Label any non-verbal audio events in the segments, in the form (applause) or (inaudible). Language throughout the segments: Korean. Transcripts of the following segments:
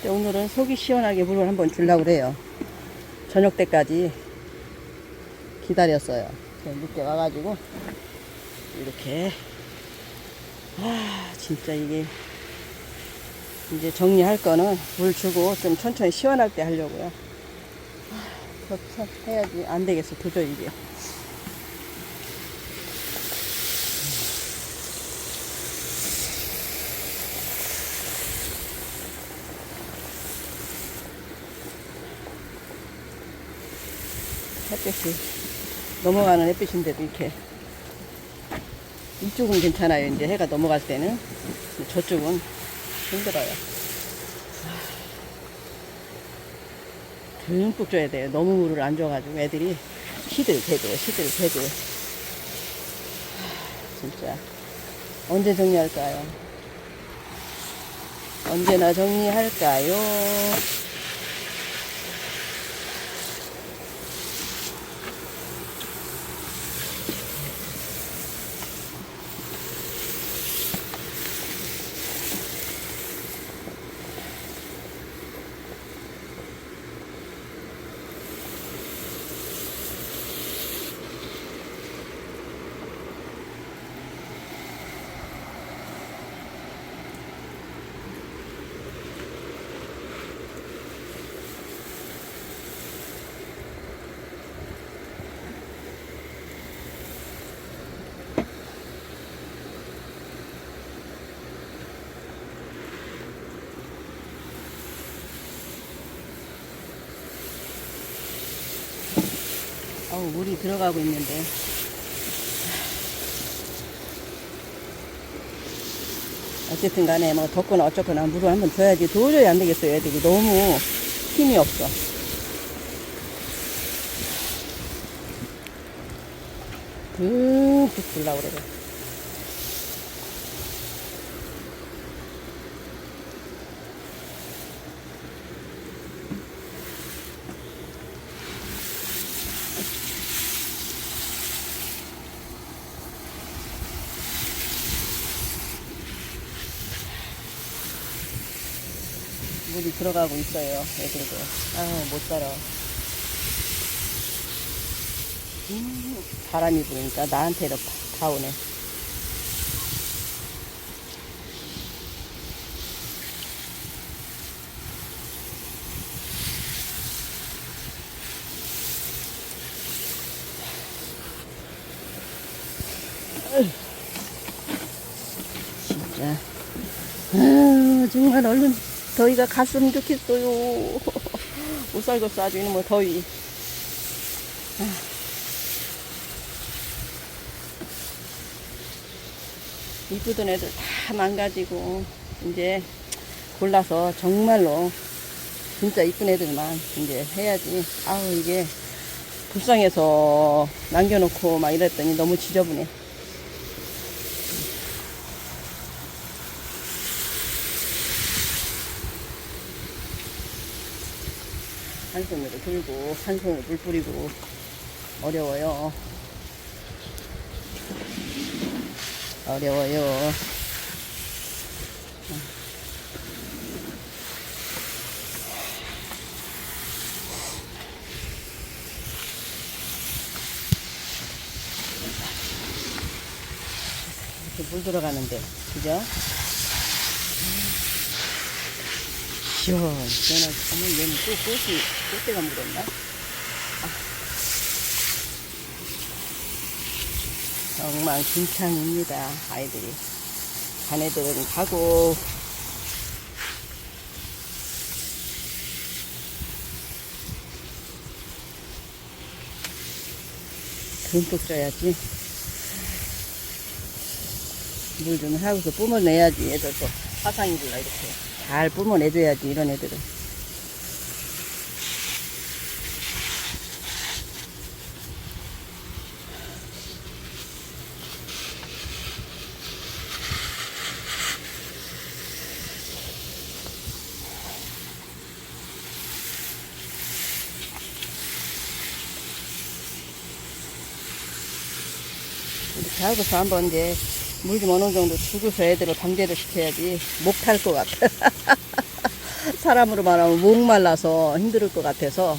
근데 오늘은 속이 시원하게 물을 한번 주려고 그래요. 저녁 때까지 기다렸어요. 늦게 와가지고 이렇게 아 진짜 이게 이제 정리할 거는 물 주고 좀 천천히 시원할 때 하려고요. 아, 그렇게 해야지 안 되겠어 도저히 이게. 햇빛이 넘어가는 햇빛인데도 이렇게 이쪽은 괜찮아요. 이제 해가 넘어갈 때는 저쪽은 힘들어요. 듬뿍 줘야 돼요. 너무 물을 안 줘가지고 애들이 시들 대도 시들 대도 진짜 언제 정리할까요? 언제나 정리할까요? 어우, 물이 들어가고 있는데. 어쨌든 간에 뭐 덥거나 어쩌거나 물을 한번 줘야지 도저히 안 되겠어요. 애들이 너무 힘이 없어. 듬뿍 주려고 그래. 물이 들어가고 있어요. 애들도. 아우, 못 살아. 음, 바람이 부니까 나한테도 다, 다 오네. 진짜. 아유, 정말 얼른 더위가 갔으면 좋겠어요. (laughs) 못 살겠어, 아주 이놈의 더위. 아. 이쁘던 애들 다 망가지고, 이제 골라서 정말로 진짜 이쁜 애들만 이제 해야지. 아우, 이게 불쌍해서 남겨놓고 막 이랬더니 너무 지저분해. 한 손으로 들고 한 손으로 물 뿌리고 어려워요. 어려워요. 이렇게 물 들어가는데, 그죠? 시원, 시원하게. 어머, 얘는 또 꽃이, 꽃대가 묻었나? 아. 엉망진창입니다, 아이들이. 간 애들은 가고, 듬뿍 줘야지. 물 좀 하고서 뿜어내야지, 애들도. 화상이구나, 이렇게. 잘 뿜어내줘야지, 이런 애들은. 하고서 한번 이제 물 좀 어느 정도 주고서 애들을 방제를 시켜야지 목탈 것 같아. (laughs) 사람으로 말하면 목 말라서 힘들 것 같아서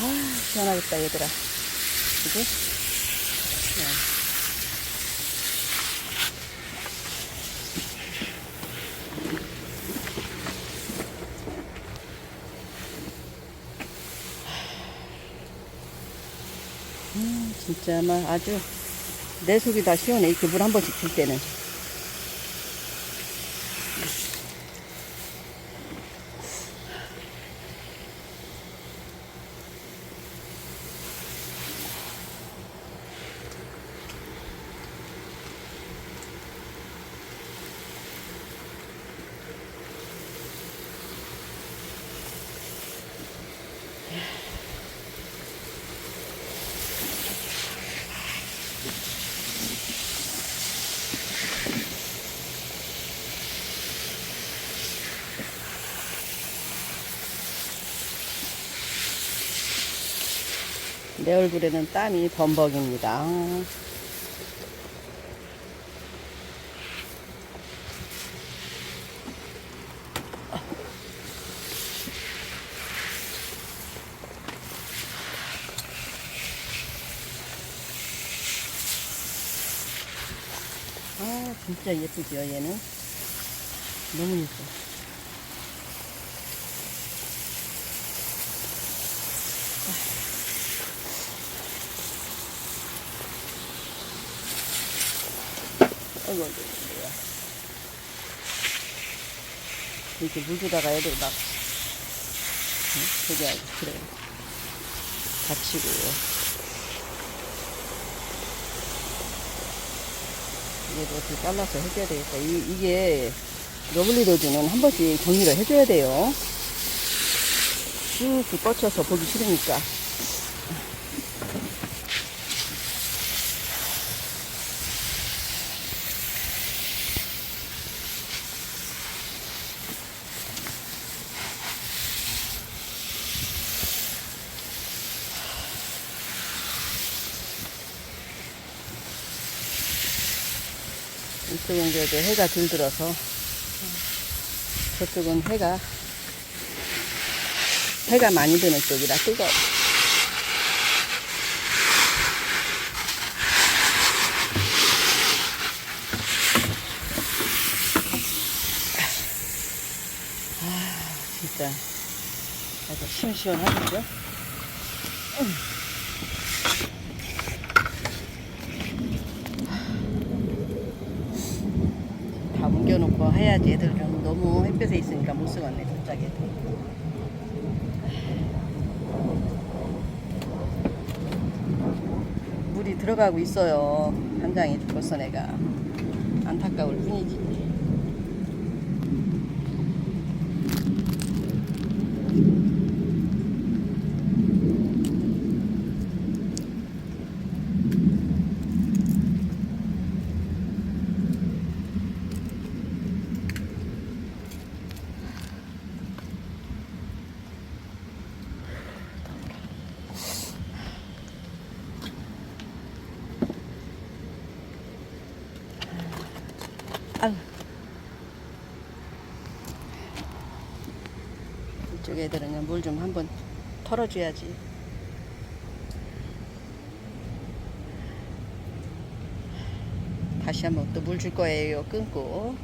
아 시원하겠다 얘들아 그지? 네. 음, 진짜 막 아주 내 속이 다 시원해. 이렇게 물 한 번씩 줄 때는 내 얼굴에는 땀이 범벅입니다. 아, 진짜 예쁘죠, 얘는? 너무 예뻐. 아이고, 뭐야. 이렇게 물 주다가 애들 막, 응? 되게 아주 그래. 다치고. 얘도 어떻게 잘라서 해줘야 되겠다. 이, 이게, 러블리 로즈는 한 번씩 정리를 해줘야 돼요. 쑥쑥 뻗쳐서 보기 싫으니까. 이쪽은 그래도 해가 들들어서 저쪽은 해가 해가 많이 드는 쪽이라 뜨거워. 아 진짜 아주 시원시원하겠죠? 다 옮겨놓고 해야지. 애들 좀 너무 햇볕에 있으니까 못 쓰겠네 갑자기. 물이 들어가고 있어요. 한장이 벌써 내가. 안타까울 뿐이지 아유. 이쪽 애들은 물 좀 한번 털어줘야지. 다시 한번 또 물 줄 거예요. 끊고.